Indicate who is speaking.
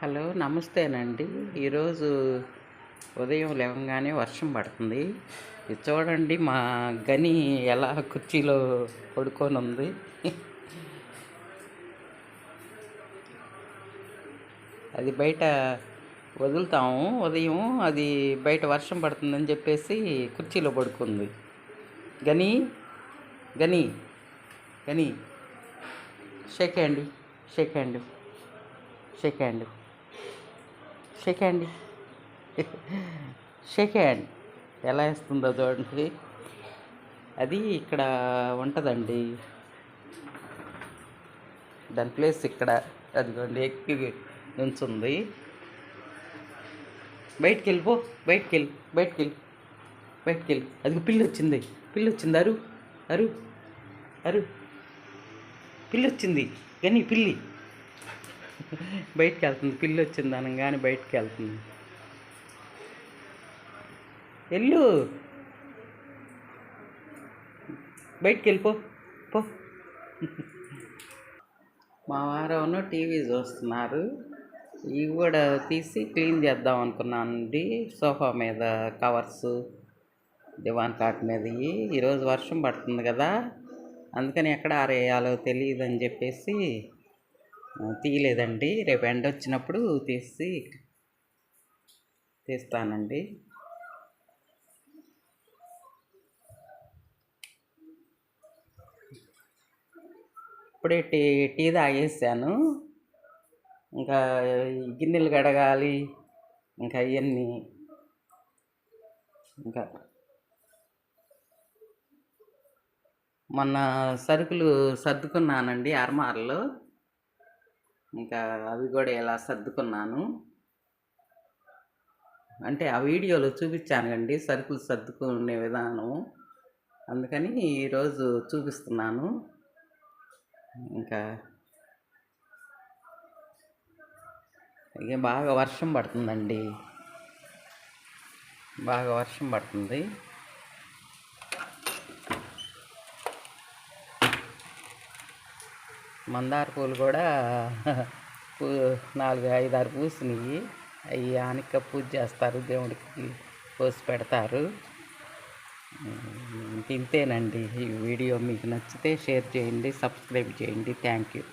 Speaker 1: Hello నమస్తేనండి. ఈరోజు ఉదయం లేవగానే వర్షం పడుతుంది. ఇది చూడండి మా గని ఎలా కుర్చీలో పడుకొని ఉంది. అది బయట వదులుతాము ఉదయం అది బయట వర్షం పడుతుందని చెప్పేసి కుర్చీలో పడుకుంది. గని గని గని shake hand shake hand shake hand shake hand. Shake hand. ఎలా వేస్తుందో చూడండి. అది ఇక్కడ ఉంటుందండి. దాని ప్లేస్ ఇక్కడ. అదిగోండి ఎక్కి నుంచుంది. బయటికి వెళ్ళిపో బయటికి వెళ్ళి బయటికి వెళ్ళి బయటికి వెళ్ళి అది పిల్లి వచ్చింది. పిల్లి వచ్చింది. అరు అరు అరు. పిల్లి వచ్చింది. కానీ పిల్లి. బయటికి వెళ్తుంది పిల్లి వచ్చింది అనగానే బయటికి వెళ్తుంది వెళ్ళు బయటికి వెళ్ళిపో పో. మా వారవును టీవీ చూస్తున్నారు. ఇవి కూడా తీసి క్లీన్ చేద్దాం అనుకున్నానండి సోఫా మీద కవర్స్ దివాన్ కాట్ మీద ఈరోజు వర్షం పడుతుంది కదా. అందుకని ఎక్కడ ఆరేయాలో తెలియదు అని చెప్పేసి తీయలేదండి. రేపు ఎండ వచ్చినప్పుడు తీసి తీస్తానండి. ఇప్పుడే టీ టీ తాగేసాను. ఇంకా గిన్నెలు కడగాలి. ఇంకా అవన్నీ ఇంకా మొన్న సరుకులు సర్దుకున్నానండి. అర్మార్లో ఇంకా అవి కూడా ఇలా సర్దుకున్నాను. అంటే ఆ వీడియోలో చూపించాను అండి సరుకులు సర్దుకునే విధానం. అందుకని ఈరోజు చూపిస్తున్నాను. ఇంకా ఇక బాగా వర్షం పడుతుందండి. బాగా వర్షం పడుతుంది. మందార పూలు కూడా పూ నాలుగు ఐదు ఆరు పూసినాయి అవి ఆనక పూజ చేస్తారు దేవుడికి పోసి పెడతారు. ఇంతేనండి ఈ వీడియో మీకు నచ్చితే షేర్ చేయండి సబ్స్క్రైబ్ చేయండి. Thank you.